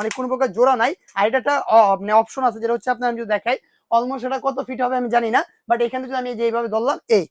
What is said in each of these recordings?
মানে কোনো প্রকার জোড়া নাই। আর এটা একটা মানে অপশন আছে যেটা হচ্ছে আপনার আমি যদি দেখাই অলমোস্ট এটা কত ফিট হবে আমি জানি না বাট এখানে যদি আমি যেভাবে ধরলাম, এই,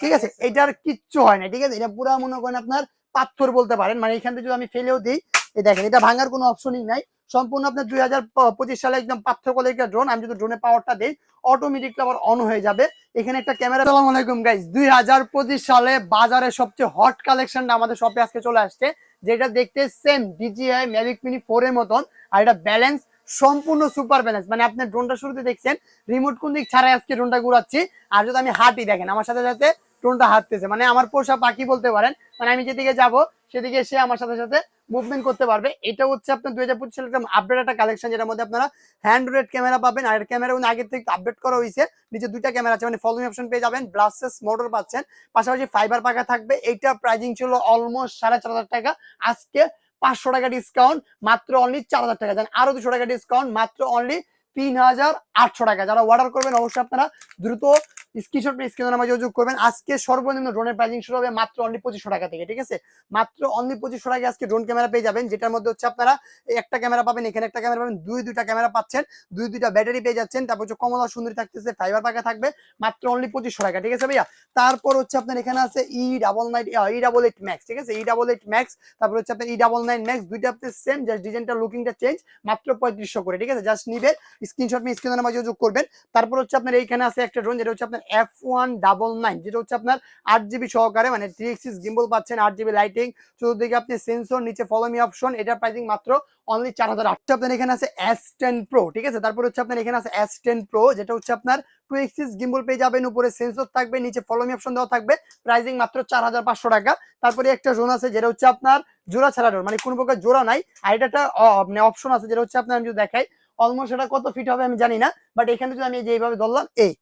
ঠিক আছে? এটার কিচ্ছু হয় না, ঠিক আছে? এটা পুরো মনে করেন আপনার পাথর বলতে পারেন মানে এখান থেকে যদি আমি ফেলেও দিই, এই দেখেন, এটা ভাঙার কোনো অপশনই নাই। সম্পূর্ণ আপনার দুই হাজার পঁচিশ সালে একদম পাথর কোয়ালিটির ড্রোন আমি যদি ড্রোনের পাওয়ারটা দিই অটোমেটিকলি আবার অন হয়ে যাবে। এখানে একটা ক্যামেরা আসসালামু আলাইকুম গাইস দুই হাজার পঁচিশ সালে বাজারে সবচেয়ে হট কালেকশনটা আমাদের শপে আজকে চলে আসছে। যেটা দেখতে same DJI Mavic mini four এর মতন, আর এটা ব্যালেন্স সম্পূর্ণ সুপার ব্যালেন্স মানে আপনি ড্রোনটা শুরুতে দেখছেন রিমোট কোন দিক ছাড়াই আজকে ড্রোনটা ঘুরাচ্ছি, আর যদি আমি হাঁটি দেখেন, আমার সাথে সাথে ড্রোনটা হাঁটতেছে। মানে আমার পোষা পাখি বলতে পারেন মানে আমি যেদিকে যাব, সেদিকে সে আমার সাথে সাথে মুভমেন্ট করতে পারবে। এটা হচ্ছে আপনার দুই হাজার পঁচিশ সালের আপডেট একটা কালেকশন যেটার মধ্যে আপনারা হ্যান্ড রেড ক্যামেরা পাবেন। আর ক্যামেরা আগের থেকে আপডেট করা হয়েছে। নিচে দুইটা ক্যামেরা আছে মানে ফলোইং অপশন পেয়ে যাবেন ব্লাসেস মোটর পাচ্ছেন। পাশাপাশি ফাইবার পাকা থাকবে। এইটা প্রাইজিং ছিল অলমোস্ট সাড়ে চার হাজার টাকা। আজকে পাঁচশো টাকা ডিসকাউন্ট মাত্র অনলি চার হাজার টাকা। দেন আরও দুশো টাকা ডিসকাউন্ট মাত্র অনলি তিন হাজার আটশো টাকা। যারা অর্ডার করবেন, অবশ্যই আপনারা দ্রুত স্ক্রিনশট স্ক্রিনের নামে যোগাযোগ করবেন। আজকে সর্বনিম্ন ড্রোনের প্রাইজিং শুরু হবে মাত্র অনলি পঁচিশশো টাকা থেকে, ঠিক আছে? মাত্র অনলি পঁচিশশো টাকা আজকে ড্রোন ক্যামেরা পেয়ে যাবেন, যেটার মধ্যে হচ্ছে আপনারা একটা ক্যামেরা পাবেন, এখানে একটা ক্যামেরা পাবেন, দুই দুইটা ক্যামেরা পাচ্ছেন, দুই দুইটা ব্যাটারি পেয়ে যাচ্ছেন। তারপর হচ্ছে কমলা সুন্দরী থাকতেছে ফাইবার পাকা থাকবে, মাত্র অনলি পঁচিশশো টাকা, ঠিক আছে ভাইয়া? তারপর হচ্ছে আপনার এখানে আছে E double nine E double eight max ঠিক আছে? ই ডাবল এইট ম্যাক্স তারপর হচ্ছে আপনার ই ডাবল নাইন ম্যাক্স দুইটা আপনার সেম জাস্ট ডিজাইনটা লুকিংটা চেঞ্জ মাত্র পঁয়ত্রিশশো করে, ঠিক আছে? জাস্ট নিবে স্ক্রিনশট নিয়ে স্ক্রিনের নামে যোগাযোগ করবেন। তারপর হচ্ছে আপনার এইখানে আছে একটা ড্রোন যেটা হচ্ছে আপনার এফ ওয়ান ডাবল নাইন যেটা হচ্ছে আপনার আট জিবি সহকারে মানে থ্রি এক্সিস গিম্বল পাচ্ছেন, আট জিবি লাইটিং চতুর্দিকে আপনি সেন্সর নিচে ফলো মি অপশন এটার প্রাইসিং মাত্র অনলি চার হাজার আটশো। আপনার এখানে আছে এস টেন প্রো ঠিক আছে? তারপর হচ্ছে আপনার এখানে আছে এস টেন প্রো যেটা হচ্ছে আপনার টু এক্সিস গিম্বল পেয়ে যাবেন, উপরে সেন্সর থাকবে, নিচে ফলো মি অপশন দেওয়া থাকবে প্রাইসিং মাত্র চার হাজার পাঁচশো টাকা। তারপরে একটা জোন আছে, যেটা হচ্ছে আপনার জোড়া ছাড়া মানে কোনো প্রকার জোড়া নাই, আর এটা একটা অপশন আছে, যেটা হচ্ছে আপনার আমি যদি দেখাই অলমোস্ট এটা কত ফিট হবে আমি জানি না বাট এখানে যদি আমি যেভাবে ধরলাম এই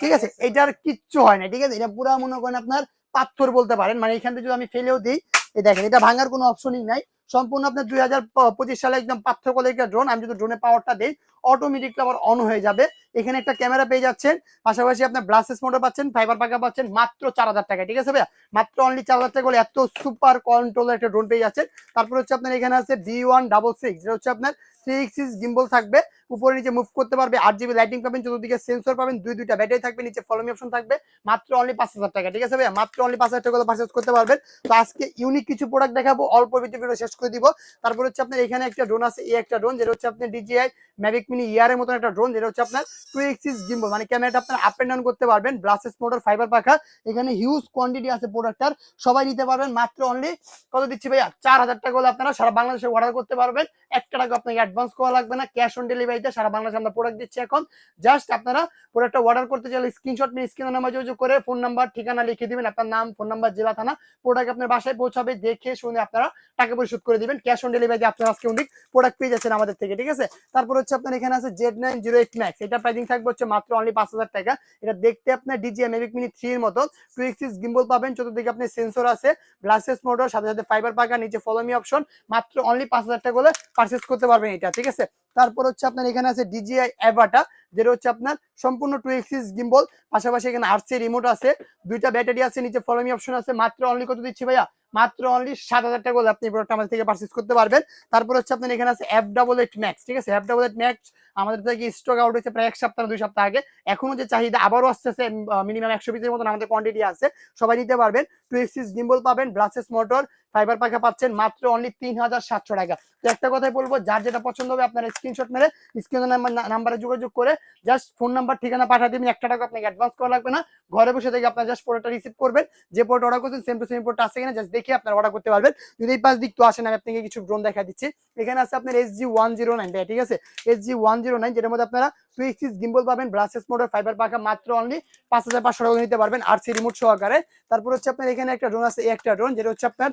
ঠিক আছে? এটার কিচ্ছু হয় না ঠিক আছে? এটা পুরো মনে করেন আপনার পাথর বলতে পারেন মানে এখান থেকে যদি আমি ফেলেও দিই এই দেখেন এটা ভাঙার কোনো অপশনই নাই। সম্পূর্ণ আপনার দুই হাজার পঁচিশ সালে একদম পাথর কোয়ালিটির ড্রোন আমি যদি ড্রোনের পাওয়ারটা দিই অটোমেটিকলি আবার অন হয়ে যাবে। এখানে একটা ক্যামেরা পেয়ে যাচ্ছেন, পাশাপাশি আপনার ব্লাসেস মোটর পাচ্ছেন ফাইবার পাকা পাচ্ছেন, মাত্র চার হাজার টাকা ঠিক আছে ভাইয়া? মাত্র অনলি চার হাজার টাকা এত সুপার কন্ট্রোল একটা ড্রোন পেয়ে যাচ্ছেন। তারপর হচ্ছে আপনার এখানে আছে বি ওয়ান ডাবল সিক্স যেটা হচ্ছে আপনার এক্সিস গিম্বল থাকবে। উপরে নিচে মুভ করতে পারবে, আট জিবি লাইটিং পাবেন, চতুর্দিকে সেন্সর পাবেন, দুই দুইটা ব্যাটারি থাকবে, নিচে ফলোমি অপশন থাকবে, মাত্র অনলি পাঁচ হাজার টাকা ঠিক আছে ভাইয়া? মাত্র অনলি পাঁচ হাজার টাকা পারচেস করতে পারবেন। তো আজকে ইউনিক কিছু প্রোডাক্ট দেখাবো, অল্প ভিডিও শেষ করে দিব। তারপর হচ্ছে আপনার এখানে একটা ড্রোন আছে এই একটা ড্রোন যেটা হচ্ছে আপনার ডিজিআই ম্যাভিক মিনি ইয়ারের মতন একটা ড্রোন যেটা হচ্ছে আপনার টু এক্সিস গিম্বল মানে ক্যামেরাটা আপনার আপ এন্ড ডাউন করতে পারবেন ব্লাসেস মোটর ফাইবার পাখা, এখানে হিউজ কোয়ান্টিটি আছে প্রোডাক্টটার সবাই নিতে পারবেন, মাত্র অনলি কত দিচ্ছি ভাইয়া? চার হাজার টাকা হলে আপনারা সারা বাংলাদেশে অর্ডার করতে পারবেন, একটা টাকা আপনাকে অ্যাডভান্স করা লাগবে না ক্যাশ অন ডেলিভারিতে সারা বাংলাদেশে আমরা প্রোডাক্ট দিচ্ছি এখন জাস্ট আপনারা প্রোডাক্টটা অর্ডার করতে চাইলে স্ক্রিনশট নিয়ে স্ক্রিনের নাম্বার যোগাযোগ করে ফোন নাম্বার ঠিকানা লিখে দিবেন, আপনার নাম ফোন নাম্বার জেলা, থানা প্রোডাক্ট আপনার বাসায় পৌঁছাবে, দেখে শুনে আপনারা টাকা পরিশোধ করে দিবেন ক্যাশ অন ডেলিভারি আপনারা আজকে অনেক প্রোডাক্ট পেয়ে যাচ্ছেন আমাদের থেকে, ঠিক আছে? তারপর হচ্ছে আপনার এখানে আছে Z nine zero eight max এটা প্রাইসিং থাকবে হচ্ছে মাত্র অনলি পাঁচ হাজার টাকা। এটা দেখতে আপনার ডিজিএ মেভিক মিনি থ্রি এর মতো। টু এক্সিস গিম্বল পাবেন, চতুর্দিকে আপনি সেন্সর আছে গ্লাসেস মোটর সাথে সাথে ফাইবার পাকা, নিচে ফলোমি অপশন মাত্র অনলি পাঁচ হাজার টাকা হলে পারচেস করতে পারবেন এটা, ঠিক আছে? তারপর হচ্ছে আপনার এখানে আছে ডিজিআই অ্যাভাটা যেটা হচ্ছে আপনার সম্পূর্ণ টু এক্সিস গিম্বল পাশাপাশি এখানে আরসি রিমোট আছে। দুইটা ব্যাটারি আছে, নিচে ফলোমি অপশন আছে। মাত্র অনলি কত দিচ্ছি ভাইয়া? মাত্র অনলি সাত হাজার টাকা করে আপনি প্রোডাক্ট আমাদের থেকে পারচেস করতে পারবেন। তারপর হচ্ছে আপনার এখানে আছে অ্যাপ ডাবল এইট ম্যাক্স ঠিক আছে? অ্যাপ ডাবল এইট ম্যাক্স আমাদের থেকে স্টক আউট হয়েছে প্রায় এক সপ্তাহ, দুই সপ্তাহ আগে। এখনও যে চাহিদা আবারও আসতেছে মিনিমাম একশো পিসের মতন আমাদের কোয়ান্টিটি আছে, সবাই নিতে পারবেন। টু এক্সিস ডিম্বল পাবেন ব্রাসেস মোটর ফাইবার পাখা পাচ্ছেন মাত্র অনলি তিন হাজার সাতশো টাকা। তো একটা কথাই বলব, যার যেটা পছন্দ হবে আপনার স্ক্রিনশট মেরে স্ক্রিন নাম্বার যোগাযোগ করে জাস্ট ফোন নাম্বার ঠিকানা পাঠিয়ে দিবেন। একটা টাকা আপনাকে অ্যাডভান্স করা লাগবে না। ঘরে বসে থেকে আপনার জাস্ট প্রোডাক্টটা রিসিভ করবেন। যে প্রোডাক্ট অর্ডার করছেন সেম টু সেম প্রোডাক্ট আছে কিনা জাস্ট দেখে আপনার অর্ডার করতে পারবেন। যদি এই পাশ দিক তো আসেন আমি আপনাকে কিছু ড্রোন দেখা দিচ্ছি। এখানে আছে আপনার S G one zero nine ঠিক আছে? S G one zero nine যেটার মধ্যে আপনারা এক্সিস গিম্বল পাবেন ব্রাসেস মোটর ফাইবার পাখা মাত্র অনলি পাঁচ হাজার পাঁচশো টাকা নিতে পারবেন আর সি রিমোট সহকারে। তারপর হচ্ছে আপনার এখানে একটা ড্রোন আছে, একটা ড্রোন যেটা হচ্ছে আপনার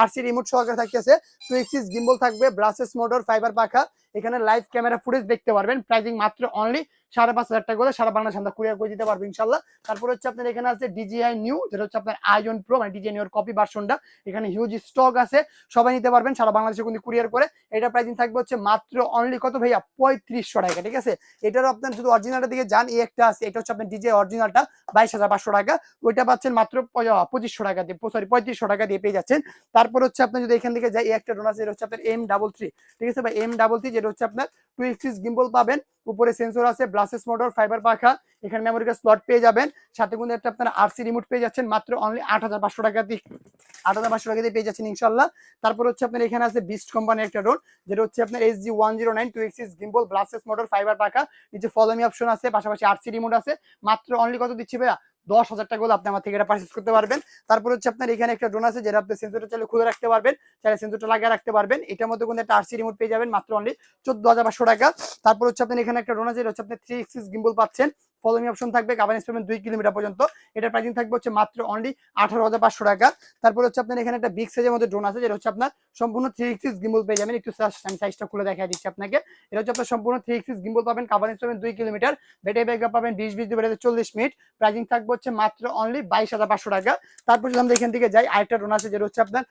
আর সি রিমোট সহকারে থাকতেছে। সুইচ গিম্বল থাকবে ব্রাসেস মোটর ফাইবার পাখা এখানে লাইভ ক্যামেরা ফুটেজ দেখতে পারবেন প্রাইজিং মাত্র অনলি সাড়ে পাঁচ হাজার টাকা করে সারা বাংলাদেশ আমরা কুরিয়ার করে দিতে পারব, ইনশাল্লাহ। তারপর হচ্ছে আপনার এখানে আছে ডিজিআই নিউ যেটা হচ্ছে আপনার আইজন প্রো মানে ডিজিআই নিউর কপি ভার্সনটা এখানে হিউজ স্টক আছে, সবাই নিতে পারবেন, সারা বাংলাদেশে কিন্তু কুরিয়ার করে। এটা প্রাইসিং থাকবে হচ্ছে মাত্র অনলি কত ভাইয়া? পঁয়ত্রিশশো টাকা, ঠিক আছে? এটারও আপনার যদি অরিজিনালটা দিকে যান, এই একটা আছে, এটা হচ্ছে আপনার ডিজে অরিজিনালটা বাইশ হাজার পাঁচশো টাকা। ওইটা পাচ্ছেন মাত্র পঁচিশশো টাকা দিয়ে সরি পঁয়ত্রিশশো টাকা দিয়ে পেয়ে যাচ্ছেন। তারপর হচ্ছে আপনি যদি এখান থেকে যাই একটা ডোন আছে, এটা হচ্ছে আপনার এম ডাবল থ্রি ঠিক আছে ভাই? এম ডাবল থ্রি যেটা হচ্ছে আপনার টু এক্সিস গিম্বল পাবেন। উপরে সেন্সর আছে ব্লাসেস মোটর ফাইবার পাখা, এখানে মেমোরি কার্ড স্লট পেয়ে যাবেন। সাথে কিন্তু একটা আপনারা আরসি রিমোট পেয়ে যাচ্ছেন, মাত্র অনলি আট হাজার পাঁচশো টাকা দিয়ে, আট হাজার পাঁচশো টাকা দিয়ে পেয়ে যাচ্ছেন ইনশাল্লাহ তারপর হচ্ছে আপনার এখানে আছে বিস্ট কোম্পানির একটা রোড যেটা হচ্ছে আপনার S G one zero nine two axis gimbal brushless motor fiber পাখা, নিচে ফলোমি অপশন আছে, পাশাপাশি আরসি রিমোট আছে। মাত্র অনলি কত দিচ্ছি ভাইয়া? দশ হাজার টাকা আপনি আমার থেকে এটা পার্চেস করতে পারবেন। তারপর হচ্ছে আপনার এখানে একটা ড্রোন আছে যেটা আপনি সেন্সরটা চাইলে খুলে রাখতে পারবেন, চাইলে সেন্সরটা লাগিয়ে রাখতে পারবেন। এটার মধ্যে কোনো একটা আরসি রিমোট পেয়ে যাবেন মাত্র অনলি চোদ্দ হাজার পাঁচশো টাকা। তারপর হচ্ছে আপনার এখানে একটা ড্রোন আছে যেটা হচ্ছে আপনি থ্রি এক্সিস গিম্বল পাচ্ছেন। ফলোমি অপশন থাকবে কাভারেজ পাবেন দুই কিলোমিটার পর্যন্ত। এটার প্রাইসিং থাকবে হচ্ছে মাত্র অনলি আঠারো হাজার পাঁচশো টাকা। তারপর হচ্ছে আপনার এখানে একটা বিগ সাইজের মধ্যে ড্রোন আছে, যেটা হচ্ছে আপনার সম্পূর্ণ থ্রি এক্সিস গিম্বল পেয়ে যাবেন। একটু আমি সাইজটা খুলে দেখা দিচ্ছি আপনাকে। এটা হচ্ছে আপনার সম্পূর্ণ থ্রি এক্সিস গিম্বল পাবেন কাভারেজ পাবেন দুই কিলোমিটার। ব্যাটারি ব্যাকআপ পাবেন বিশ বিশ দিয়ে বেড়ে চল্লিশ মিনিট। প্রাইসিং থাকবে হচ্ছে মাত্র অনলি বাইশ হাজার পাঁচশো টাকা। তারপর যদি আমরা এখান থেকে যাই, আরেকটা ড্রোন আছে, যেটা হচ্ছে আপনার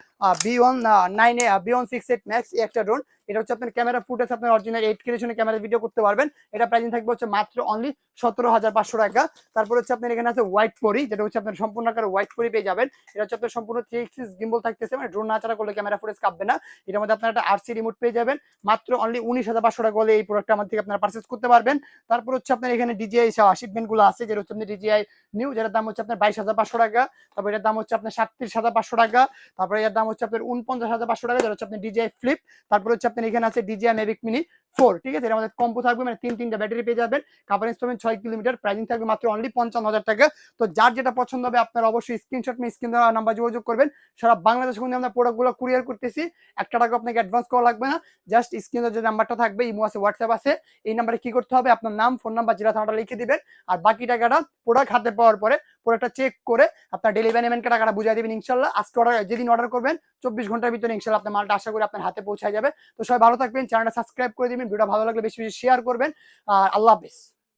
B one nine B one six eight max একটা ড্রোন এটা হচ্ছে আপনার ক্যামেরা ফুটেজ আপনার original eight K camera video করতে পারবেন এটা প্রাইসিং থাকবে হচ্ছে মাত্র অনলি সতেরো হাজার পাঁচশো টাকা তারপর হচ্ছে আপনার এখানে আছে হোয়াইট পরি যেটা হচ্ছে আপনার সম্পূর্ণ আকারে হোয়াইট পরি পেয়ে যাবেন এটা হচ্ছে আপনার সম্পূর্ণ থ্রি এক্সিস গিম্বল থাকতেছে মানে ড্রোন নাচারা করলে ক্যামেরা ফুটেজ কাঁপবে না এটার মধ্যে আপনার একটা আরসি রিমোট পেয়ে যাবেন মাত্র অনলি উনিশ হাজার পাঁচশো টাকা হলে এই প্রোডাক্ট আমার থেকে আপনারা পারচেস করতে পারবেন তারপর হচ্ছে আপনার এখানে ডিজিআই শিপমেন্টগুলো আছে যেটা হচ্ছে আপনার ডিজিআই নিউ যেটার দাম হচ্ছে আপনার বাইশ হাজার পাঁচশো টাকা তারপর এটার দাম হচ্ছে আপনার সাতত্রিশ হাজার পাঁচশো টাকা তারপরে এর দাম হচ্ছে আপনার উনপঞ্চাশ হাজার পাঁচশো টাকা যেটা হচ্ছে আপনার ডিজিআই ফ্লিপ তারপর হচ্ছে আপনার এখানে আছে ডিজিআই মেভিক মিনি ফোর ঠিক আছে? মধ্যে কম্পো থাকবে মানে তিন তিনটা ব্যাটারি পেয়ে যাবেন। কাভারেজ পাবেন ছয় কিলোমিটার প্রাইসিং থাকবে মাত্র অনলি পঞ্চান্ন হাজার টাকা। তো যার যেটা পছন্দ হবে, আপনারা অবশ্যই স্ক্রিনশট নিয়ে স্ক্রিন নাম্বার যোগাযোগ করবেন। সারা বাংলাদেশ কিন্তু আমরা প্রোডাক্টগুলো কুরিয়ার করতেছি। একটা টাকা আপনাকে অ্যাডভান্স করা লাগবে না। জাস্ট স্ক্রিনের যে নাম্বারটা থাকবে, ইমো আছে হোয়াটসঅ্যাপ আছে। এই নাম্বারে কি করতে হবে? আপনার নাম ফোন নাম্বার জেলা থানাটা লিখে দিবেন। আর বাকি টাকাটা প্রোডাক্ট হাতে পাওয়ার পরে প্রোডাক্টটা চেক করে আপনার ডেলিভারি ম্যানকে টাকাটা বুঝিয়ে দেবেন, ইনশাল্লাহ। আজকে অর্ডার যেদিন অর্ডার করবেন, চব্বিশ ঘণ্টার ভিতরে, ইনশাল্লাহ আপনার মালটা আশা করি আপনার হাতে পৌঁছায় যাবে। তো সবাই ভালো থাকবেন। চ্যানেলটা সাবস্ক্রাইব করে দিবেন। ভিডিও ভালো লাগলে বেশি বেশি শেয়ার করবেন। আর আল্লাহ হাফিজ।